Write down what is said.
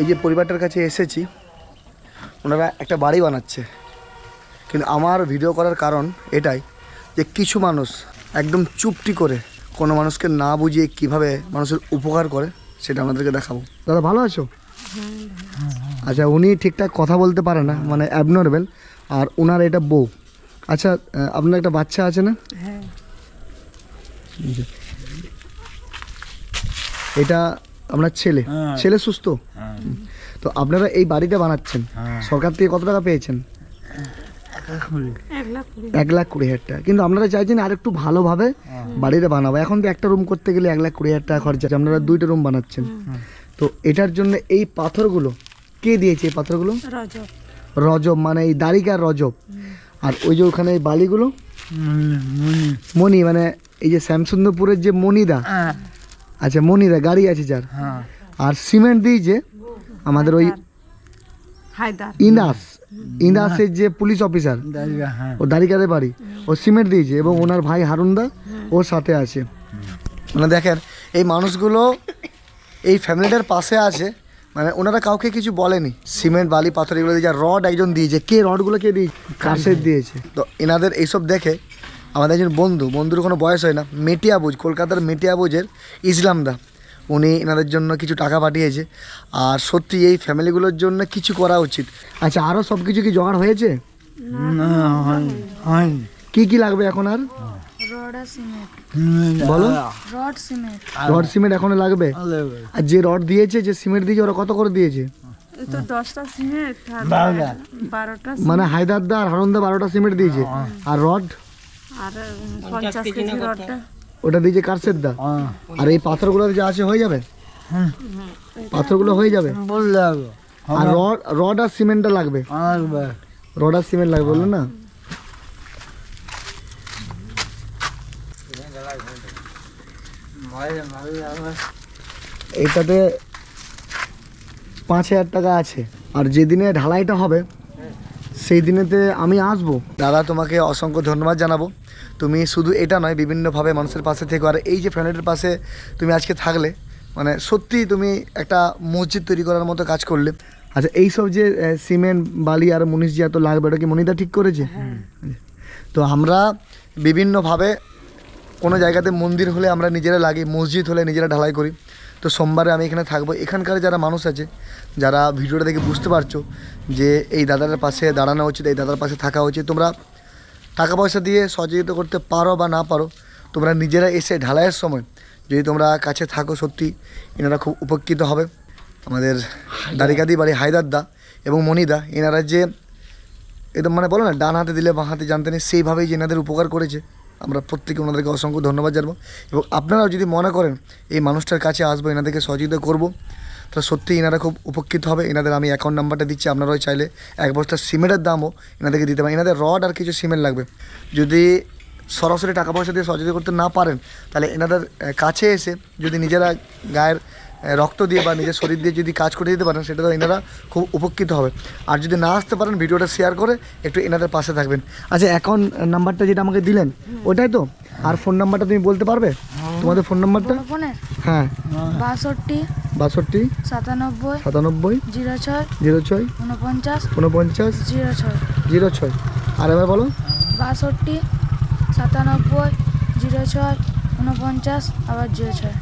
এই যে পরিবারটার কাছে এসেছি ওনারা একটা বাড়ি বানাচ্ছে। কিন্তু আমার ভিডিও করার কারণ এটাই যে কিছু মানুষ একদম চুপটি করে কোনো মানুষকে না বুঝিয়ে কীভাবে মানুষের উপকার করে সেটা আমাদেরকে দেখাবো। দাদা ভালো আছো? আচ্ছা উনি ঠিকঠাক কথা বলতে পারে না মানে অ্যাবনর্মেল আর ওনার এটা বউ। আচ্ছা আপনার একটা বাচ্চা আছে না? হ্যাঁ। এটা আপনার ছেলে। হ্যাঁ। ছেলে সুস্থ? হ্যাঁ তো আপনারা এই বাড়িটা বানাচ্ছেন? হ্যাঁ। সরকার থেকে কত টাকা পেয়েছেন? এক লাখ কুড়ি। এক লাখ কুড়ি হাজার টাকা। কিন্তু আপনারা চাইছেন আর একটু ভালোভাবে বাড়িটা বানাবো। এখন তো একটা রুম করতে গেলে এক লাখ কুড়ি হাজার টাকা খরচা আছে। আপনারা দুইটা রুম বানাচ্ছেন। তো এটার জন্য এই পাথরগুলো কে দিয়েছে এই পাথরগুলো? রজব। রজব মানে এই দাড়িকার রজব। আর ওই যে ওখানে এই বালিগুলো? মনি মণি মানে এই যে শ্যামসুন্দরপুরের যে মণিদা। হ্যাঁ। আচ্ছা মণিদা গাড়ি আছে যার। হ্যাঁ। আর সিমেন্ট দিয়েছে আমাদের ওই হায়দার। ইনাস ইনাসের যে পুলিশ অফিসার দাঁড়িয়ে হ্যাঁ। ও দাঁড়িকাতে বাড়ি। ও সিমেন্ট দিয়েছে এবং ওনার ভাই হারুনদা ওর সাথে আছে। মানে দেখেন এই মানুষগুলো এই ফ্যামিলিটার পাশে আছে মানে ওনারা কাউকে কিছু বলেনি। সিমেন্ট বালি পাথর এগুলো দিয়েছে আর রড একজন দিয়েছে। কে রডগুলো কে দিয়েছে কাশের দিয়েছে? তো এনাদের এইসব দেখে আমাদের একজন বন্ধু বন্ধুর কোনো বয়স হয় না মেটিয়াবুজ কলকাতার মেটিয়াবুজের ইসলামদা উনি এনাদের জন্য কিছু টাকা পাঠিয়েছে। আর সত্যি এই ফ্যামিলিগুলোর জন্য কিছু করা উচিত। আচ্ছা আরও সব কিছু কি জোগাড় হয়েছে? কি কি লাগবে এখন আর? আর বলো। Rod cement. রড সিমেন্ট এখনও লাগবে? আর যে রড দিয়েছে যে সিমেন্ট দিয়েছে ওরা কত করে দিয়েছে? আর মানে হায়দারদা আর হারন্দা বারোটা সিমেন্ট দিয়েছে। আর রড? আর পঞ্চাশ কেজি রডটা। ওটা দিয়েছে কারসের দা হ্যাঁ। আর এই পাথরগুলো যে আছে হয়ে যাবে? পাথরগুলো হয়ে যাবে? আর রড রড আর সিমেন্টটা লাগবে? রড আর সিমেন্ট লাগবে বলল না? এটাতে পাঁচ হাজার টাকা আছে। আর যেদিনে ঢালাইটা হবে সেই দিনেতে আমি আসব। দাদা তোমাকে অসংখ্য ধন্যবাদ জানাব। তুমি শুধু এটা নয় বিভিন্নভাবে মানুষের পাশে থেকে। আর এই যে ফ্যামিলির পাশে তুমি আজকে থাকলে মানে সত্যি তুমি একটা মসজিদ তৈরি করার মতো কাজ করলে। আচ্ছা এই সব যে সিমেন্ট বালি আর মনীষ যে এত লাগবে ওটা কি মনিদা ঠিক করেছে? তো আমরা বিভিন্নভাবে কোনো জায়গাতে মন্দির হলে আমরা নিজেরা লাগি মসজিদ হলে নিজেরা ঢালাই করি। তো সোমবারে আমি এখানে থাকব। এখানকার যারা মানুষ আছে যারা ভিডিওটা দেখে বুঝতে পারছ যে এই দাদার পাশে দাঁড়ানো উচিত এই দাদার পাশে থাকা উচিত তোমরা টাকা পয়সা দিয়ে সহযোগিতা করতে পারো বা না পারো তোমরা নিজেরা এসে ঢালাইয়ের সময় যদি তোমরা কাছে থাকো সত্যি এনারা খুব উপকৃত হবে। আমাদের দারিকাদি বাড়ি হায়দারদা এবং মনিদা এনারা যে একদম মানে বলো না ডান হাতে দিলে বাঁ হাতে জানতে নেই সেইভাবেই যে এনাদের উপকার করেছে। আমরা প্রত্যেকে ওনাদেরকে অসংখ্য ধন্যবাদ জানাব। এবং আপনারাও যদি মনে করেন, এই মানুষটার কাছে আসব, এনাদেরকে সহযোগিতা করব, তাহলে সত্যি এনারা খুব উপকৃত হবে। এনাদের আমি অ্যাকাউন্ট নাম্বারটা দিচ্ছি, আপনারাও চাইলে এক বস্তা সিমেন্টের দামও এনাদেরকে দিতে পারেন। এনাদের রড আর কিছু সিমেন্ট লাগবে। যদি সরাসরি টাকা পয়সা দিয়ে সহযোগিতা করতে না পারেন, তাহলে এনাদের কাছে এসে যদি নিজেরা গায়ের রক্ত দিয়ে বা নিজের শরীর দিয়ে যদি কাজ করে দিতে পারেন সেটা তো এনারা খুব উপকৃত হবে। আর যদি না আসতে পারেন ভিডিওটা শেয়ার করে একটু এনাদের পাশে থাকবেন। আচ্ছা অ্যাকাউন্ট নাম্বারটা যেটা আমাকে দিলেন ওটাই তো? আর ফোন নাম্বারটা তুমি বলতে পারবে? তোমাদের ফোন নাম্বারটা হ্যাঁ। বাষট্টি বাষট্টি সাতানব্বই সাতানব্বই জিরো ছয় জিরো ছয় উনপঞ্চাশ উনপঞ্চাশ জিরো ছয়। জিরো ছয়। আর এবার বলো? বাষট্টি সাতানব্বই জিরো ছয় উনপঞ্চাশ আবার জিরো ছয়।